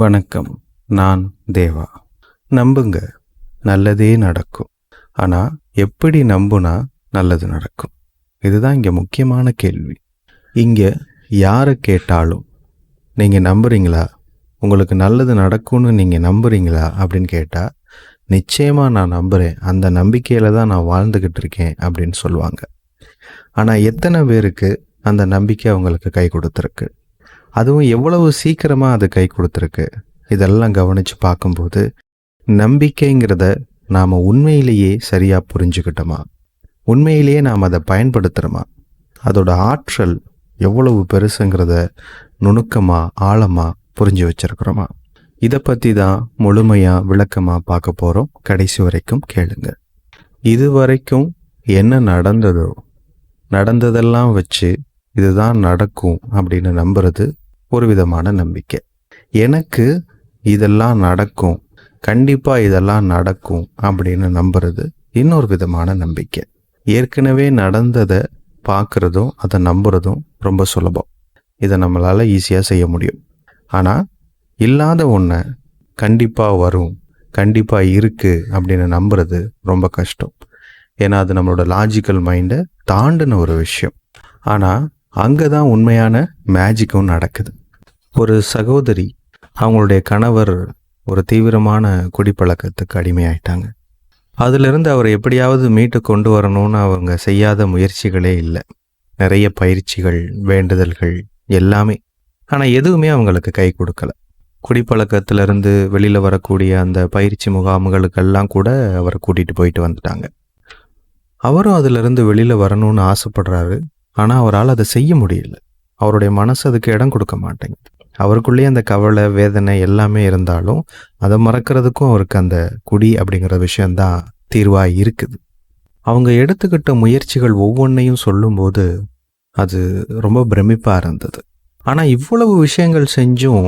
வணக்கம். நான் தேவா. நம்புங்க நல்லதே நடக்கும். ஆனால் எப்படி நம்புனா நல்லது நடக்கும்? இதுதான் இங்கே முக்கியமான கேள்வி. இங்கே யாரை கேட்டாலும் நீங்கள் நம்புறீங்களா? உங்களுக்கு நல்லது நடக்கும்னு நீங்கள் நம்புறீங்களா? அப்படின்னு கேட்டால் நிச்சயமாக நான் நம்புகிறேன் அந்த நம்பிக்கையில் தான் நான் வாழ்ந்துக்கிட்டு இருக்கேன் அப்படின்னு சொல்லுவாங்க. ஆனால் எத்தனை பேருக்கு அந்த நம்பிக்கை அவங்களுக்கு கை கொடுத்துருக்கு? அதுவும் எவ்வளவு சீக்கிரமாக அது கை கொடுத்துருக்கு. இதெல்லாம் கவனித்து பார்க்கும்போது நம்பிக்கைங்கிறத நாம் உண்மையிலேயே சரியாக புரிஞ்சுக்கிட்டோமா? உண்மையிலேயே நாம் அதை பயன்படுத்துகிறோமா அதோட ஆற்றல் எவ்வளவு பெருசுங்கிறத நுணுக்கமாக ஆழமாக புரிஞ்சு வச்சிருக்கிறோமா? இதை பற்றி தான் முழுமையாக விளக்கமாக பார்க்க போகிறோம் கடைசி வரைக்கும் கேளுங்க. இது வரைக்கும் என்ன நடந்ததோ நடந்ததெல்லாம் வச்சு இதுதான் நடக்கும் அப்படின்னு நம்புறது ஒரு விதமான நம்பிக்கை. எனக்கு இதெல்லாம் நடக்கும் கண்டிப்பாக இதெல்லாம் நடக்கும் அப்படின்னு நம்புறது இன்னொரு விதமான நம்பிக்கை. ஏற்கனவே நடந்ததை பார்க்குறதும் அதை நம்புறதும் ரொம்ப சுலபம். இதை நம்மளால் ஈஸியாக செய்ய முடியும். ஆனால் இல்லாத ஒன்றை கண்டிப்பாக வரும் கண்டிப்பாக இருக்குது அப்படின்னு நம்புறது ரொம்ப கஷ்டம். ஏன்னா அது நம்மளோட லாஜிக்கல் மைண்டை தாண்டின ஒரு விஷயம். ஆனால் அங்கே தான் உண்மையான மேஜிக்கும் நடக்குது. ஒரு சகோதரி அவங்களுடைய கணவர் ஒரு தீவிரமான குடிப்பழக்கத்துக்கு அடிமையாயிட்டாங்க. அதிலிருந்து அவர் எப்படியாவது மீட்டு கொண்டு வரணும்னு அவங்க செய்யாத முயற்சிகளே இல்லை. நிறைய பயிற்சிகள் வேண்டுதல்கள் எல்லாமே. ஆனால் எதுவுமே அவங்களுக்கு கை கொடுக்கல. குடிப்பழக்கத்திலிருந்து வெளியில் வரக்கூடிய அந்த பயிற்சி முகாம்களுக்கெல்லாம் கூட அவரை கூட்டிகிட்டு போயிட்டு வந்துட்டாங்க. அவரும் அதிலிருந்து வெளியில் வரணும்னு ஆசைப்படுறாரு. ஆனால் அவரால் அதை செய்ய முடியல. அவருடைய மனசு அதுக்கு இடம் கொடுக்க மாட்டேங்குது. அவருக்குள்ளேயே அந்த கவலை வேதனை எல்லாமே இருந்தாலும் அதை மறக்கிறதுக்கும் அவருக்கு அந்த குடி அப்படிங்கிற விஷயந்தான் தீர்வாக இருக்குது. அவங்க எடுத்துக்கிட்ட முயற்சிகள் ஒவ்வொன்றையும் சொல்லும்போது அது ரொம்ப பிரமிப்பாக இருந்தது. ஆனால் இவ்வளவு விஷயங்கள் செஞ்சும்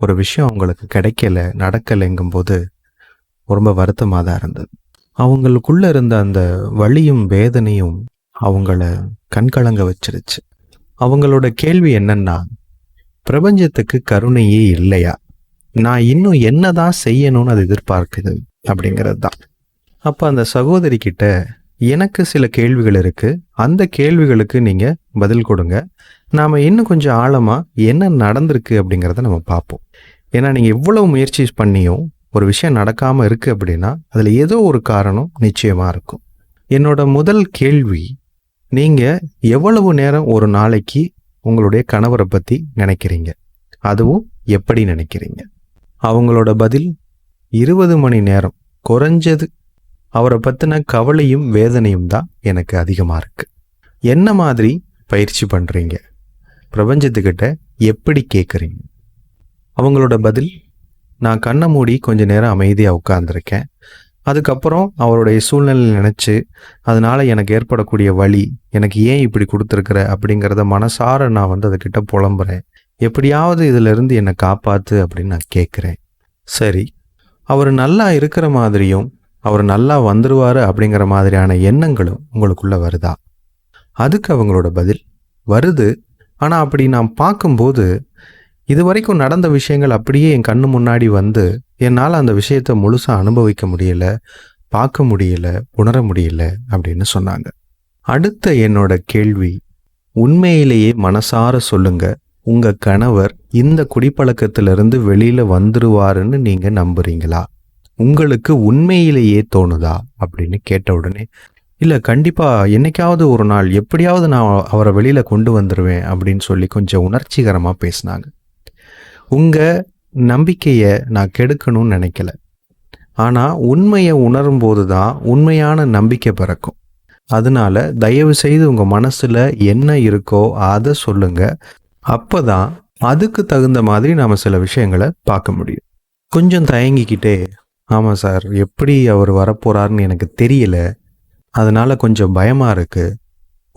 ஒரு விஷயம் அவங்களுக்கு கிடைக்கல நடக்கலைங்கும்போது ரொம்ப வருத்தமாக தான் இருந்தது. அவங்களுக்குள்ளே இருந்த அந்த வழியும் வேதனையும் அவங்கள கண்கலங்க வச்சிருச்சு. அவங்களோட கேள்வி என்னன்னா பிரபஞ்சத்துக்கு கருணையே இல்லையா? நான் இன்னும் என்னதான் செய்யணும்னு அது எதிர்பார்க்குது? அப்படிங்கிறது தான் அப்போ அந்த சகோதரி கிட்ட எனக்கு சில கேள்விகள் இருக்கு. அந்த கேள்விகளுக்கு நீங்க பதில் கொடுங்க. நாம இன்னும் கொஞ்சம் ஆழமா என்ன நடந்திருக்கு அப்படிங்கிறத நம்ம பார்ப்போம். ஏன்னா நீங்க எவ்வளவு முயற்சி பண்ணியும் ஒரு விஷயம் நடக்காம இருக்கு அப்படின்னா அதுல ஏதோ ஒரு காரணம் நிச்சயமா இருக்கும். என்னோட முதல் கேள்வி நீங்கள் எவ்வளவு நேரம் ஒரு நாளைக்கு உங்களுடைய கணவரை பற்றி நினைக்கிறீங்க? அதுவும் எப்படி நினைக்கிறீங்க? அவங்களோட பதில் இருபது மணி நேரம் குறைஞ்சது. அவரை பற்றின கவலையும் வேதனையும் தான் எனக்கு அதிகமாக இருக்குது என்ன மாதிரி பயிற்சி பண்ணுறீங்க பிரபஞ்சத்துக்கிட்ட எப்படி கேட்குறீங்க அவங்களோட பதில் நான் கண்ணை மூடி கொஞ்ச நேரம் அமைதியாக உட்காந்துருக்கேன் அதுக்கப்புறம் அவருடைய சூழ்நிலை நினச்சி அதனால் எனக்கு ஏற்படக்கூடிய வழி எனக்கு ஏன் இப்படி கொடுத்துருக்குற? அப்படிங்கிறத மனசார நான் வந்து அதுக்கிட்ட புலம்புறேன். எப்படியாவது இதிலிருந்து என்னை காப்பாற்று அப்படின்னு நான் கேட்குறேன் சரி. அவர் நல்லா இருக்கிற மாதிரியும் அவர் நல்லா வந்துடுவார் அப்படிங்கிற மாதிரியான எண்ணங்களும் உங்களுக்குள்ளே வருதா? அதுக்கு அவங்களோட பதில் வருது. ஆனால் அப்படி நான் பார்க்கும்போது இது வரைக்கும் நடந்த விஷயங்கள் அப்படியே என் கண்ணு முன்னாடி வந்து என்னால் அந்த விஷயத்தை முழுசாக அனுபவிக்க முடியல பார்க்க முடியல உணர முடியல அப்படின்னு சொன்னாங்க. அடுத்த என்னோட கேள்வி உண்மையிலேயே மனசார சொல்லுங்க. உங்க கணவர் இந்த குடிப்பழக்கத்திலிருந்து வெளியில வந்துருவாருன்னு நீங்க நம்புறீங்களா? உங்களுக்கு உண்மையிலேயே தோணுதா? அப்படின்னு கேட்ட உடனே இல்லை கண்டிப்பாக என்னைக்காவது ஒரு நாள் எப்படியாவது நான் அவரை வெளியில் கொண்டு வந்துடுவேன் அப்படின்னு சொல்லி கொஞ்சம் உணர்ச்சிகரமாக பேசினாங்க. உங்கள் நம்பிக்கையை நான் கெடுக்கணும்னு நினைக்கல. ஆனால் உண்மையை உணரும்போது தான் உண்மையான நம்பிக்கை பிறக்கும். அதனால தயவு செய்து உங்கள் மனசில் என்ன இருக்கோ அதை சொல்லுங்க. அப்போ தான் அதுக்கு தகுந்த மாதிரி நாம் சில விஷயங்களை பார்க்க முடியும். கொஞ்சம் தயங்கிக்கிட்டே ஆமாம் சார் எப்படி அவர் வரப்போகிறாருன்னு எனக்கு தெரியல. அதனால கொஞ்சம் பயமாக இருக்குது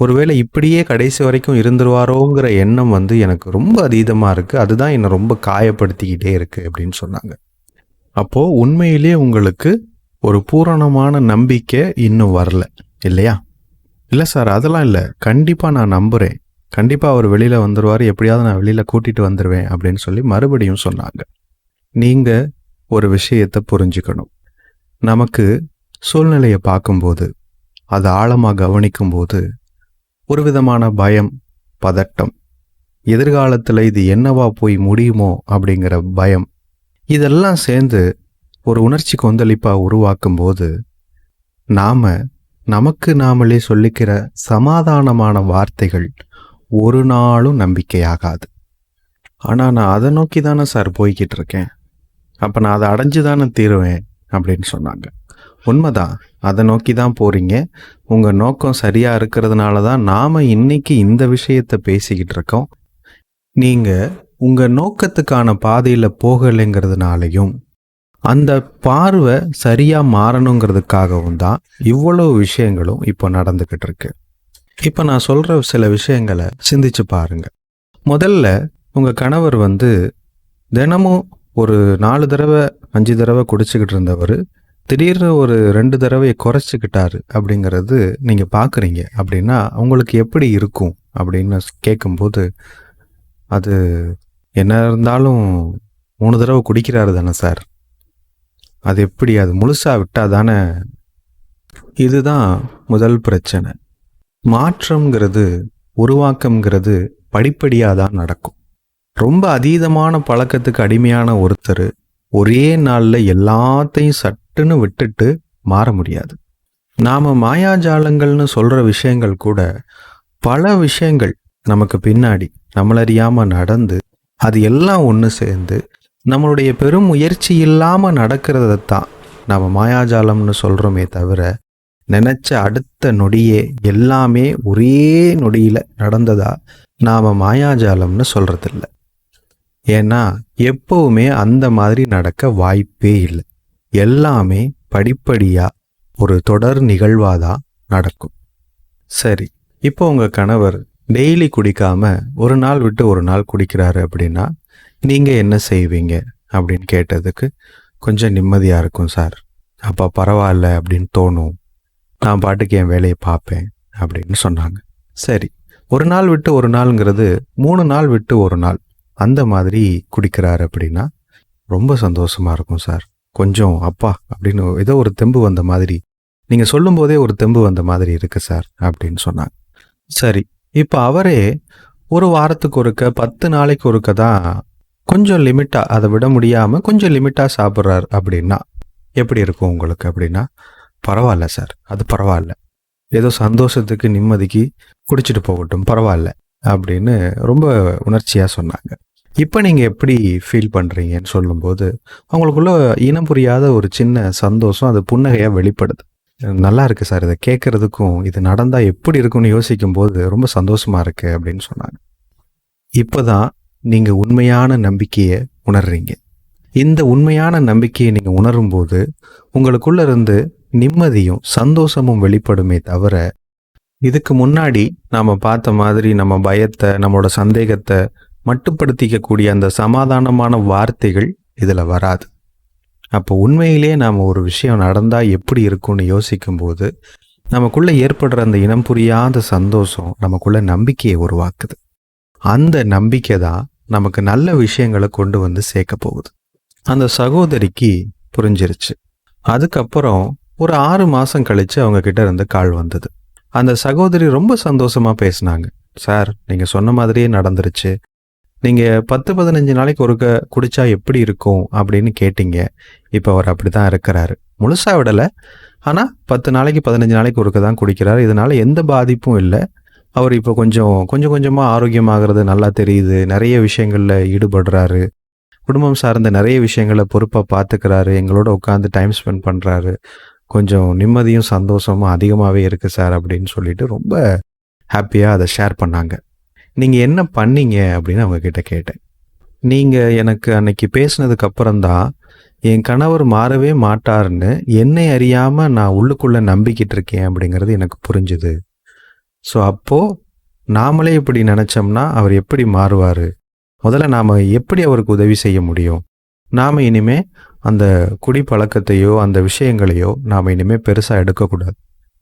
ஒருவேளை இப்படியே கடைசி வரைக்கும் இருந்துருவாரோங்கிற எண்ணம் வந்து எனக்கு ரொம்ப அதீதமாக இருக்குது அதுதான் என்னை ரொம்ப காயப்படுத்திக்கிட்டே இருக்குது அப்படின்னு சொன்னாங்க. அப்போது உண்மையிலே உங்களுக்கு ஒரு பூரணமான நம்பிக்கை இன்னும் வரல இல்லையா? இல்லை சார் அதெல்லாம் இல்லை. கண்டிப்பாக நான் நம்புகிறேன் கண்டிப்பாக அவர் வெளியில் வந்துடுவார் எப்படியாவது நான் வெளியில் கூட்டிகிட்டு வந்துடுவேன் அப்படின்னு சொல்லி மறுபடியும் சொன்னாங்க. நீங்கள் ஒரு விஷயத்தை புரிஞ்சுக்கணும். நமக்கு சூழ்நிலையை பார்க்கும்போது அதை ஆழமாக கவனிக்கும்போது ஒரு விதமான பயம் பதட்டம். எதிர்காலத்தில் இது என்னவா போய் முடியுமோ அப்படிங்கிற பயம். இதெல்லாம் சேர்ந்து ஒரு உணர்ச்சி கொந்தளிப்பாக உருவாக்கும்போது நாம் நமக்கு நாமளே சொல்லிக்கிற சமாதானமான வார்த்தைகள் ஒரு நாளும் நம்பிக்கையாகாது. ஆனால் நான் அதை நோக்கி தானே சார் போய்கிட்டு இருக்கேன். அப்போ நான் அதை அடைஞ்சு தானே தீருவேன் அப்படின்னு சொன்னாங்க. உண்மைதான். அதை நோக்கி தான் போகிறீங்க உங்கள் நோக்கம் சரியாக இருக்கிறதுனால தான் நாம் இன்னைக்கு இந்த விஷயத்தை பேசிக்கிட்டு இருக்கோம். நீங்கள் உங்கள் நோக்கத்துக்கான பாதையில் போகலைங்கிறதுனாலையும் அந்த பார்வை சரியாக மாறணுங்கிறதுக்காகவும் தான் இவ்வளவு விஷயங்களும் இப்போ நடந்துக்கிட்டு இருக்கு. இப்போ நான் சொல்கிற சில விஷயங்களை சிந்திச்சு பாருங்க. முதல்ல உங்கள் கணவர் வந்து தினமும் ஒரு நாலு தடவை அஞ்சு தடவை குடிச்சிக்கிட்டு இருந்தவர். திடீர்னு ஒரு ரெண்டு தடவையை குறைச்சிக்கிட்டாரு அப்படிங்கிறது நீங்கள் பார்க்குறீங்க அப்படின்னா உங்களுக்கு எப்படி இருக்கும் அப்படின்னு கேட்கும்போது அது என்ன இருந்தாலும் மூணு தடவை குடிக்கிறாரு தானே சார். அது எப்படி? அது முழுசாக விட்டால் தானே? இதுதான் முதல் பிரச்சனை. மாற்றம்ங்கிறது உருவாக்கம்ங்கிறது படிப்படியாக தான் நடக்கும். ரொம்ப அதீதமான பழக்கத்துக்கு அடிமையான ஒருத்தர் ஒரே நாளில் எல்லாத்தையும் சட் சட்டுன்னு விட்டுட்டு மாற முடியாது. நாம் மாயாஜாலங்கள்னு சொல்கிற விஷயங்கள் கூட பல விஷயங்கள் நமக்கு பின்னாடி நம்மளறியாமல் நடந்து அது எல்லாம் ஒன்று சேர்ந்து நம்மளுடைய பெரும் முயற்சி இல்லாமல் நடக்கிறதைத்தான் நாம் மாயாஜாலம்னு சொல்கிறோமே தவிர நினச்ச அடுத்த நொடியே எல்லாமே ஒரே நொடியில் நடந்ததா நாம் மாயாஜாலம்னு சொல்கிறதில்ல ஏன்னா எப்போவுமே அந்த மாதிரி நடக்க வாய்ப்பே இல்லை. எல்லாமே படிப்படியாக ஒரு தொடர் நிகழ்வாதான் நடக்கும். சரி இப்போ உங்கள் கணவர் டெய்லி குடிக்காம ஒரு நாள் விட்டு ஒரு நாள் குடிக்கிறாரு அப்படின்னா நீங்கள் என்ன செய்வீங்க? அப்படின்னு கேட்டதுக்கு கொஞ்சம் நிம்மதியாக இருக்கும் சார். அப்போ பரவாயில்ல அப்படின்னு தோணும். நான் பாட்டுக்கு என் வேலையை பார்ப்பேன் அப்படின்னு சொன்னாங்க. சரி ஒரு நாள் விட்டு ஒரு நாளுங்கிறது மூணு நாள் விட்டு ஒரு நாள் அந்த மாதிரி குடிக்கிறாரு அப்படின்னா ரொம்ப சந்தோஷமாக இருக்கும் சார். கொஞ்சம் அப்பா அப்படின்னு ஏதோ ஒரு தெம்பு வந்த மாதிரி. நீங்கள் சொல்லும்போதே ஒரு தெம்பு வந்த மாதிரி இருக்குது சார் அப்படின்னு சொன்னாங்க. சரி இப்போ அவரே ஒரு வாரத்துக்கு ஒருக்க பத்து நாளைக்கு ஒருக்க தான் கொஞ்சம் லிமிட்டாக அதை விட முடியாமல் கொஞ்சம் லிமிட்டாக சாப்பிட்றாரு அப்படின்னா எப்படி இருக்கும் உங்களுக்கு அப்படின்னா பரவாயில்ல சார் அது பரவாயில்ல. ஏதோ சந்தோஷத்துக்கு நிம்மதிக்கு குடிச்சிட்டு போகட்டும் பரவாயில்ல அப்படின்னு ரொம்ப உணர்ச்சியாக சொன்னாங்க. இப்போ நீங்கள் எப்படி ஃபீல் பண்ணுறீங்கன்னு சொல்லும்போது அவங்களுக்குள்ள இனம் புரியாத ஒரு சின்ன சந்தோஷம் அது புன்னகையாக வெளிப்படுது. நல்லா இருக்குது சார் இதை கேட்குறதுக்கும் இது நடந்தால் எப்படி இருக்கும்னு யோசிக்கும் போது ரொம்ப சந்தோஷமாக இருக்குது அப்படின்னு சொன்னாங்க. இப்போ தான் நீங்கள் உண்மையான நம்பிக்கையை உணர்றீங்க. இந்த உண்மையான நம்பிக்கையை நீங்கள் உணரும்போது உங்களுக்குள்ள இருந்து நிம்மதியும் சந்தோஷமும் வெளிப்படுமே தவிர இதுக்கு முன்னாடி நாம் பார்த்த மாதிரி நம்ம பயத்தை நம்மளோட சந்தேகத்தை மட்டுப்படுத்திக்கக்கூடிய அந்த சமாதானமான வார்த்தைகள் இதில் வராது. அப்போ உண்மையிலேயே நாம் ஒரு விஷயம் நடந்தால் எப்படி இருக்கும்னு யோசிக்கும்போது நமக்குள்ளே ஏற்படுற அந்த இனம் புரியாத சந்தோஷம் நமக்குள்ள நம்பிக்கையை உருவாக்குது. அந்த நம்பிக்கை தான் நமக்கு நல்ல விஷயங்களை கொண்டு வந்து சேர்க்க போகுது. அந்த சகோதரிக்கு புரிஞ்சிருச்சு. அதுக்கப்புறம் ஒரு ஆறு மாதம் கழித்து அவங்க கிட்ட இருந்து கால் வந்தது. அந்த சகோதரி ரொம்ப சந்தோஷமாக பேசினாங்க. சார் நீங்கள் சொன்ன மாதிரியே நடந்துருச்சு. நீங்கள் பத்து பதினஞ்சு நாளைக்கு ஒருக்க குடித்தா எப்படி இருக்கும் அப்படின்னு கேட்டீங்க. இப்போ அவர் அப்படி தான் இருக்கிறாரு. முழுசாக விடலை. ஆனால் பத்து நாளைக்கு பதினஞ்சு நாளைக்கு ஒருக்க தான் குடிக்கிறாரு. இதனால் எந்த பாதிப்பும் இல்லை. அவர் இப்போ கொஞ்சம் கொஞ்சம் கொஞ்சமாக ஆரோக்கியமாகிறது நல்லா தெரியுது. நிறைய விஷயங்களில் ஈடுபடுறாரு. குடும்பம் சார்ந்த நிறைய விஷயங்களை பொறுப்பாக பார்த்துக்கிறாரு எங்களோட உட்காந்து டைம் ஸ்பெண்ட் பண்ணுறாரு கொஞ்சம் நிம்மதியும் சந்தோஷமும் அதிகமாகவே இருக்குது சார் அப்படின்னு சொல்லிட்டு ரொம்ப ஹாப்பியாக அதை ஷேர் பண்ணாங்க. நீங்கள் என்ன பண்ணீங்க அப்படின்னு அவங்கக்கிட்ட கேட்டேன். நீங்கள் எனக்கு அன்னைக்கு பேசினதுக்கு அப்புறம்தான் என் கணவர் மாறவே மாட்டாருன்னு என்னை அறியாமல் நான் உள்ளுக்குள்ளே நம்பிக்கிட்டு இருக்கேன் அப்படிங்கிறது எனக்கு புரிஞ்சுது. ஸோ அப்போது நாமளே இப்படி நினச்சோம்னா அவர் எப்படி மாறுவார்? முதல்ல நாம் எப்படி அவருக்கு உதவி செய்ய முடியும்? நாம் இனிமே அந்த குடி பழக்கத்தையோ அந்த விஷயங்களையோ நாம் இனிமேல் பெருசாக எடுக்கக்கூடாது.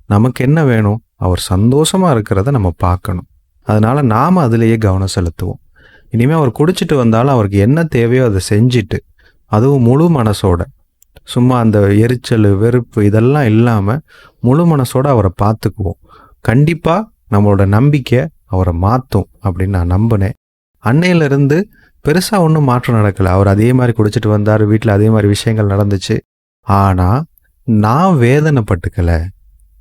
நமக்கு என்ன வேணும்? அவர் சந்தோஷமாக இருக்கிறத நம்ம பார்க்கணும். அதனால் நாம் அதிலேயே கவனம் செலுத்துவோம். இனிமேல் அவர் குடிச்சிட்டு வந்தாலும் அவருக்கு என்ன தேவையோ அதை செஞ்சுட்டு அதுவும் முழு மனசோட சும்மா அந்த எரிச்சல் வெறுப்பு இதெல்லாம் இல்லாமல் முழு மனசோட அவரை பார்த்துக்குவோம். கண்டிப்பாக நம்மளோட நம்பிக்கை அவரை மாற்றும் அப்படின்னு நான் நம்பினேன். அன்னையிலேருந்து பெருசாக ஒன்றும் மாற்றம் நடக்கலை. அவர் அதே மாதிரி குடிச்சிட்டு வந்தார் வீட்டில் அதே மாதிரி விஷயங்கள் நடந்துச்சு. ஆனால் நான் வேதனைப்பட்டுக்கலை.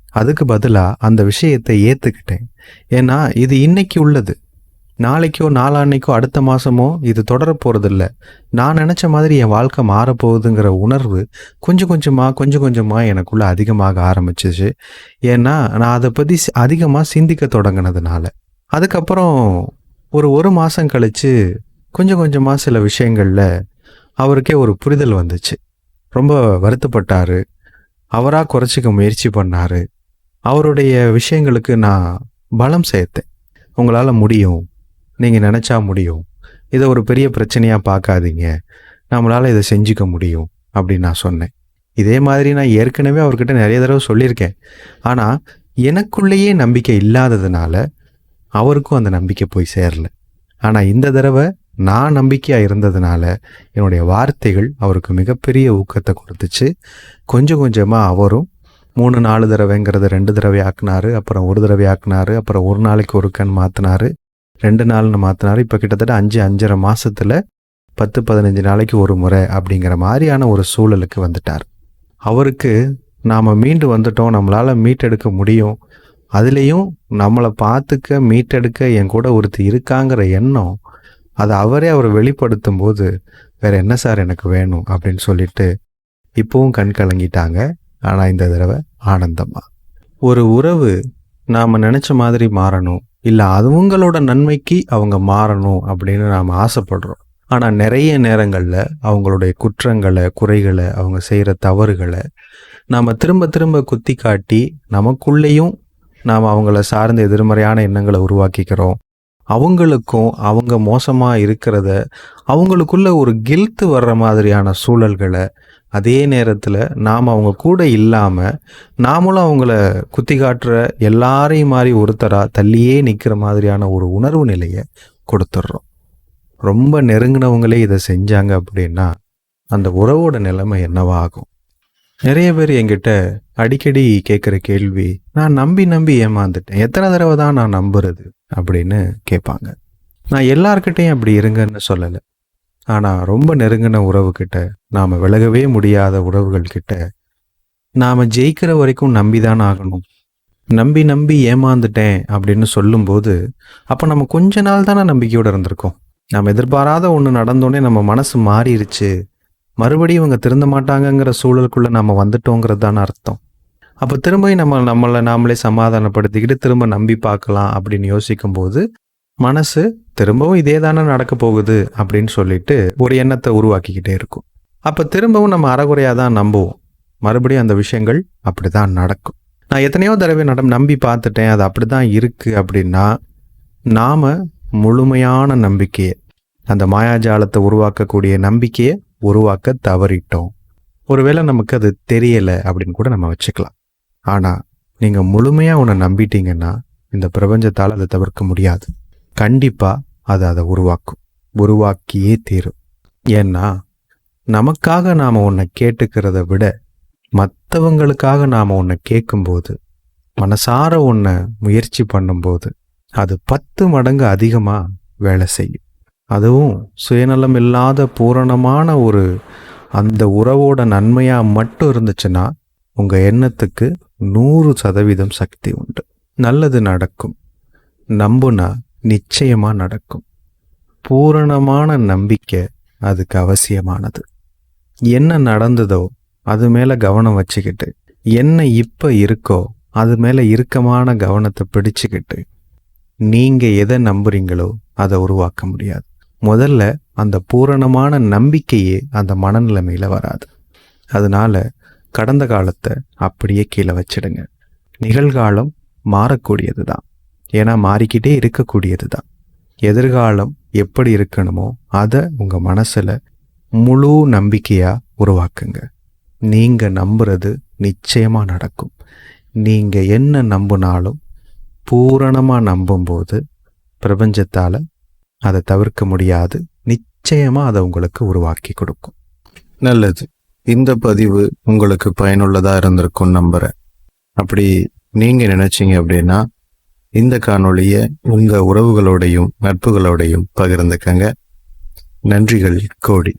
அதுக்கு பதிலாக அந்த விஷயத்தை ஏற்றுக்கிட்டேன் ஏன்னா இது இன்னைக்கு உள்ளது. நாளைக்கோ நாளான்னைக்கோ அடுத்த மாதமோ இது தொடர போகிறதில்ல நான் நினச்ச மாதிரி என் வாழ்க்கை மாறப்போகுதுங்கிற உணர்வு கொஞ்சம் கொஞ்சமாக கொஞ்சம் கொஞ்சமாக எனக்குள்ளே அதிகமாக ஆரம்பிச்சிச்சு. ஏன்னா நான் அதை பற்றி அதிகமாக சிந்திக்க தொடங்கினதுனால. அதுக்கப்புறம் ஒரு ஒரு மாதம் கழித்து கொஞ்சம் கொஞ்சமாக சில விஷயங்களில் அவருக்கே ஒரு புரிதல் வந்துச்சு. ரொம்ப வருத்தப்பட்டார். அவராக குறைச்சிக்க முயற்சி பண்ணார். அவருடைய விஷயங்களுக்கு நான் பலம் சேர்த்தேன். உங்களால் முடியும். நீங்கள் நினச்சா முடியும். இதை ஒரு பெரிய பிரச்சனையாக பார்க்காதீங்க. நம்மளால் இதை செஞ்சுக்க முடியும் அப்படின்னு நான் சொன்னேன். இதே மாதிரி நான் ஏற்கனவே அவர்கிட்ட நிறைய தடவை சொல்லியிருக்கேன். ஆனால் எனக்குள்ளேயே நம்பிக்கை இல்லாததுனால அவருக்கும் அந்த நம்பிக்கை போய் சேரல. ஆனால் இந்த தடவை நான் நம்பிக்கையாக இருந்ததுனால என்னுடைய வார்த்தைகள் அவருக்கு மிகப்பெரிய ஊக்கத்தை கொடுத்துச்சு. கொஞ்சம் கொஞ்சமாக அவரும் மூணு நாலு தடவைங்கிறத ரெண்டு தடவை ஆக்குனாரு அப்புறம் ஒரு தடவை ஆக்குனாரு அப்புறம் ஒரு நாளைக்கு ஒரு கண் மாற்றினாரு ரெண்டு நாள்னு மாற்றினாரு இப்போ கிட்டத்தட்ட அஞ்சு அஞ்சரை மாதத்தில் பத்து பதினஞ்சு நாளைக்கு ஒரு முறை அப்படிங்கிற மாதிரியான ஒரு சூழலுக்கு வந்துட்டார். அவருக்கு நாம் மீண்டு வந்துட்டோம் நம்மளால் மீட்டெடுக்க முடியும். அதுலேயும் நம்மளை பார்த்துக்க மீட்டெடுக்க என் கூட ஒருத்தர் இருக்காங்கிற எண்ணம் அதை அவரே அவர் வெளிப்படுத்தும் போது வேற என்ன சார் எனக்கு வேணும்? அப்படின்னு சொல்லிட்டு இப்போவும் கண் கலங்கிட்டாங்க. ஆனால் இந்த தடவை ஆனந்தமா ஒரு உறவு நாம் நினச்ச மாதிரி மாறணும். இல்லை அவங்களோட நன்மைக்கு அவங்க மாறணும் அப்படின்னு நாம் ஆசைப்படுறோம். ஆனால் நிறைய நேரங்களில் அவங்களுடைய குற்றங்களை குறைகளை அவங்க செய்கிற தவறுகளை நாம் திரும்ப திரும்ப குத்தி காட்டி நமக்குள்ளேயும் நாம் அவங்கள சார்ந்த எதிர்மறையான எண்ணங்களை உருவாக்கிக்கிறோம். அவங்களுக்கும் அவங்க மோசமாக இருக்கிறத அவங்களுக்குள்ள ஒரு கில்த்து வர்ற மாதிரியான சூழல்களை அதே நேரத்தில் நாம் அவங்க கூட இல்லாமல் நாமளும் அவங்கள குத்தி காட்டுற எல்லாரையும் மாதிரி ஒருத்தராக தள்ளியே நிற்கிற மாதிரியான ஒரு உணர்வு நிலையை கொடுத்துட்றோம். ரொம்ப நெருங்கினவங்களே இதை செஞ்சாங்க அப்படின்னா அந்த உறவோட நிலைமை என்னவாகும் நிறைய பேர் என்கிட்ட அடிக்கடி கேட்குற கேள்வி நான் நம்பி நம்பி ஏமாந்துட்டேன். எத்தனை தடவை தான் நான் நம்புறது அப்படின்னு கேட்பாங்க. நான் எல்லார்கிட்டையும் அப்படி இருங்கன்னு சொல்லலை. ஆனால் ரொம்ப நெருங்கின உறவுகிட்ட நாம் விலகவே முடியாத உறவுகள் கிட்ட நாம் ஜெயிக்கிற வரைக்கும் நம்பி தான் ஆகணும். நம்பி நம்பி ஏமாந்துட்டேன் அப்படின்னு சொல்லும்போது அப்போ நம்ம கொஞ்ச நாள் தானே நம்பிக்கையோடு இருந்திருக்கோம். நாம் எதிர்பாராத ஒன்று நடந்தோடனே நம்ம மனசு மாறிடுச்சு மறுபடியும் இவங்க திருந்த மாட்டாங்கங்கிற சூழலுக்குள்ளே நம்ம வந்துட்டோங்கிறது தானே அர்த்தம். அப்போ திரும்ப நம்ம நம்மளை நாமளே சமாதானப்படுத்திக்கிட்டு திரும்ப நம்பி பார்க்கலாம் அப்படின்னு யோசிக்கும்போது மனசு திரும்பவும் இதே தானே நடக்க போகுது அப்படின்னு சொல்லிட்டு ஒரு எண்ணத்தை உருவாக்கிக்கிட்டே இருக்கும். அப்போ திரும்பவும் நம்ம அறகுறையாக தான் நம்புவோம். மறுபடியும் அந்த விஷயங்கள் அப்படி தான் நடக்கும். நான் எத்தனையோ தடவை நடம் நம்பி பார்த்துட்டேன் அது அப்படி தான் இருக்குது அப்படின்னா நாம் முழுமையான நம்பிக்கையை அந்த மாயாஜாலத்தை உருவாக்கக்கூடிய நம்பிக்கையை உருவாக்க தவறிட்டோம். ஒருவேளை நமக்கு அது தெரியலை அப்படின்னு கூட நம்ம வச்சுக்கலாம். ஆனால் நீங்கள் முழுமையாக உன்னை நம்பிட்டீங்கன்னா இந்த பிரபஞ்சத்தால் அதை தவிர்க்க முடியாது. கண்டிப்பாக அது அதை உருவாக்கும் உருவாக்கியே தீரும். ஏன்னா நமக்காக நாம் உன்னை கேட்டுக்கிறத விட மற்றவங்களுக்காக நாம் உன்னை கேட்கும்போது மனசார உன்னை முயற்சி பண்ணும்போது அது பத்து மடங்கு அதிகமாக வேலை செய்யும். அதுவும் சுயநலம் இல்லாத பூரணமான ஒரு அந்த உறவோட நன்மையாக மட்டும் இருந்துச்சுன்னா உங்கள் எண்ணத்துக்கு நூறு சதவீதம் சக்தி உண்டு. நல்லது நடக்கும். நம்புனா நிச்சயமாக நடக்கும். பூரணமான நம்பிக்கை அதுக்கு அவசியமானது. என்ன நடந்ததோ அது மேலே கவனம் வச்சுக்கிட்டு என்ன இப்போ இருக்கோ அது மேலே இறுக்கமான கவனத்தை பிடிச்சுக்கிட்டு நீங்கள் எதை நம்புறீங்களோ அதை உருவாக்க முடியாது. முதல்ல அந்த பூரணமான நம்பிக்கையே அந்த மனநிலைமையில் வராது. அதனால கடந்த காலத்தை அப்படியே கீழே வச்சிடுங்க. நிகழ்காலம் மாறக்கூடியது தான் ஏன்னா மாறிக்கிட்டே இருக்கக்கூடியது தான் எதிர்காலம் எப்படி இருக்கணுமோ அதை உங்கள் மனசில் முழு நம்பிக்கையாக உருவாக்குங்க. நீங்கள் நம்புறது நிச்சயமாக நடக்கும். நீங்கள் என்ன நம்பினாலும் பூரணமாக நம்பும்போது பிரபஞ்சத்தால் அதை தவிர்க்க முடியாது. நிச்சயமாக அதை உங்களுக்கு உருவாக்கி கொடுக்கும். நல்லது. இந்த பதிவு உங்களுக்கு பயனுள்ளதாக இருந்திருக்கும் நம்புகிறேன் அப்படி நீங்கள் நினச்சிங்க அப்படின்னா இந்த காணொளியை உங்கள் உறவுகளோடையும் நட்புகளோடையும் பகிர்ந்துக்கங்க. நன்றிகள் கோடி.